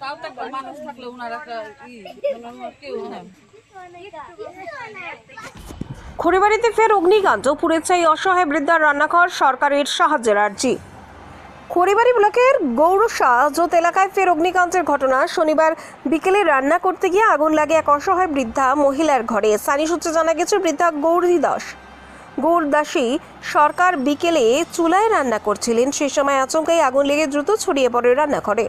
তাও তো মানুষ থাকলে ওনার একটা কেউ না খড়িবাড়িতে ফের অগ্নিকাণ্ড পুড়ে চাই অসহায় বৃদ্ধার রান্নাঘর, সরকারের সাহায্যের আর্জি। খড়িবাড়ি ব্লকের গৌরসা জোত এলাকায় ফের অগ্নিকাণ্ডের ঘটনা। শনিবার বিকেলে রান্না করতে গিয়ে আগুন লাগে এক অসহায় বৃদ্ধা মহিলার ঘরে। স্থানীয় সূত্রে জানা গেছে, বৃদ্ধা গৌরী দাস। গৌরদাসী সরকার বিকেলে চুলায় রান্না করছিলেন। সেই সময় আচমকাই আগুন লেগে দ্রুত ছড়িয়ে পড়ে রান্নাঘরে।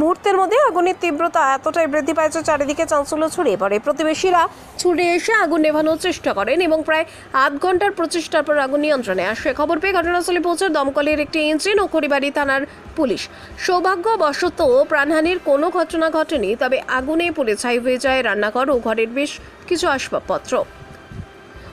মুহূর্তের মধ্যে আগুনের তীব্রতা এতটাই বৃদ্ধি পায় চারিদিকে চাঞ্চল্য ছড়িয়ে পড়ে। প্রতিবেশীরা ছুটে এসে আগুন নেভানোর চেষ্টা করেন এবং প্রায় আধ ঘণ্টার প্রচেষ্টার পর আগুন নিয়ন্ত্রণে আসে। খবর পেয়ে ঘটনাস্থলে পৌঁছে দমকলের একটি ইঞ্জিন ও খড়িবাড়ি থানার পুলিশ। সৌভাগ্যবশত প্রাণহানির কোনো ঘটনা ঘটেনি, তবে আগুনে পুড়ে ছাই হয়ে যায় রান্নাঘর ও ঘরের বেশ কিছু আসবাবপত্র।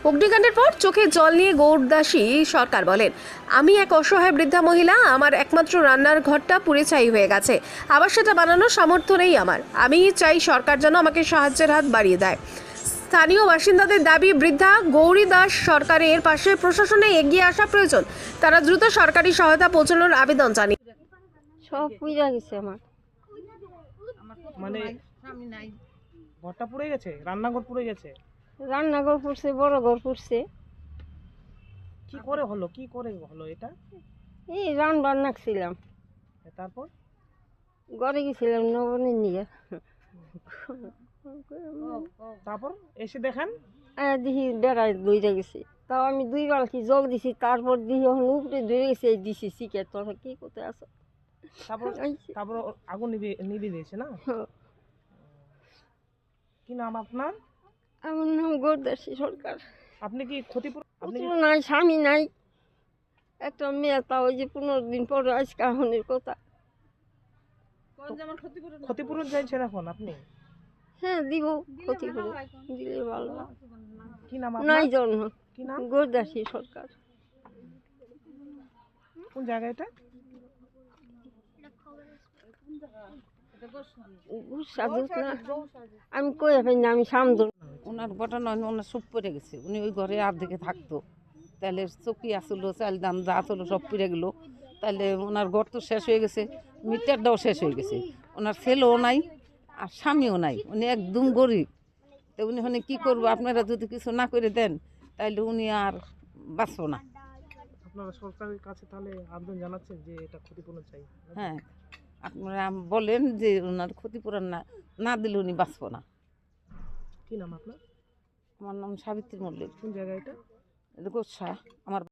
অগ্নিকাণ্ডের পর চোখে জল নিয়ে গৌরদাসী সরকার বলেন আমি এক অসহায় বৃদ্ধা মহিলা আমার একমাত্র রান্নার ঘরটা পুড়ে ছাই হয়ে গেছে। আবার সেটা বানানোর সামর্থ্য নেই আমার। আমি চাই সরকার যেন আমাকে সাহায্যের হাত বাড়িয়ে দেয়। স্থানীয় বাসিন্দাদের দাবি বৃদ্ধা গৌরী দাস সরকারের পাশে প্রশাসনে এগিয়ে আসা প্রয়োজন। তারা দ্রুত সরকারি সহায়তা পৌঁছানোর আবেদন জানিয়ে সব পুজা গেছে আমার। মানে ঘরটা পুড়ে গেছে? রান্নাঘর পুড়ে গেছে? রান্নাঘর পড়ছে বড় ঘর পড়ছে। কি করে হলো? কি করে হলো এটা? এই রান বান্না ছিলাম তারপর? ঘরে গেছিলাম নবনের নিয়ে। তারপর? এসে দেখেন? দেখি বেড়ায় দইরা গেছে। তাও আমি দুই বালতি জল দিছি তারপর দিহি এখন উপরে ধরে গেছে দিছি শিখে। তোরা কি করতে আসো তারপর? তারপর আগুন নিভে নিভে দিয়েছে না? কি নাম আপনার? আমার নাম গোরদাসী সরকার। আপনি কি ক্ষতিপূরণ আপনি পুত্র নাই স্বামী নাই। একটা মেয়ে তা ওই যে পনেরো দিন পর আজকে আহনের কথা। ক্ষতিপূরণ চাইছেন এখন আপনি? হ্যাঁ দিব ক্ষতি করে দিলে ভালো কি নাম নাই জন্ম। কি নাম? গোরদাসী সরকার। কোন জায়গা এটা? আমি কই পাই না আমি সামদর ওনার ঘটনা ওনার সব পড়ে গেছে। উনি ওই ঘরে আর্ধেকে থাকতো। তাহলে চকি আসলো চাল দাম যা আসলো সব পড়ে গেলো। তাহলে ওনার ঘর তো শেষ হয়ে গেছে মিটারটাও শেষ হয়ে গেছে। ওনার ছেলেও নাই আর স্বামীও নাই। উনি একদম গরিব। তো উনি ওখানে কী করব আপনারা যদি কিছু না করে দেন তাহলে উনি আর বাঁচবো না। আপনারা সরকারের কাছে তাহলে আবেদন জানাচ্ছেন যে এটা ক্ষতিপূরণ চাই? হ্যাঁ। আপনারা বলেন যে ওনার ক্ষতিপূরণ না না দিলে উনি বাঁচবো না। কি নাম আপনার? আমার নাম সাবিত্রী মল্লিক। কোন জায়গা এটা? এটা গোসা আমার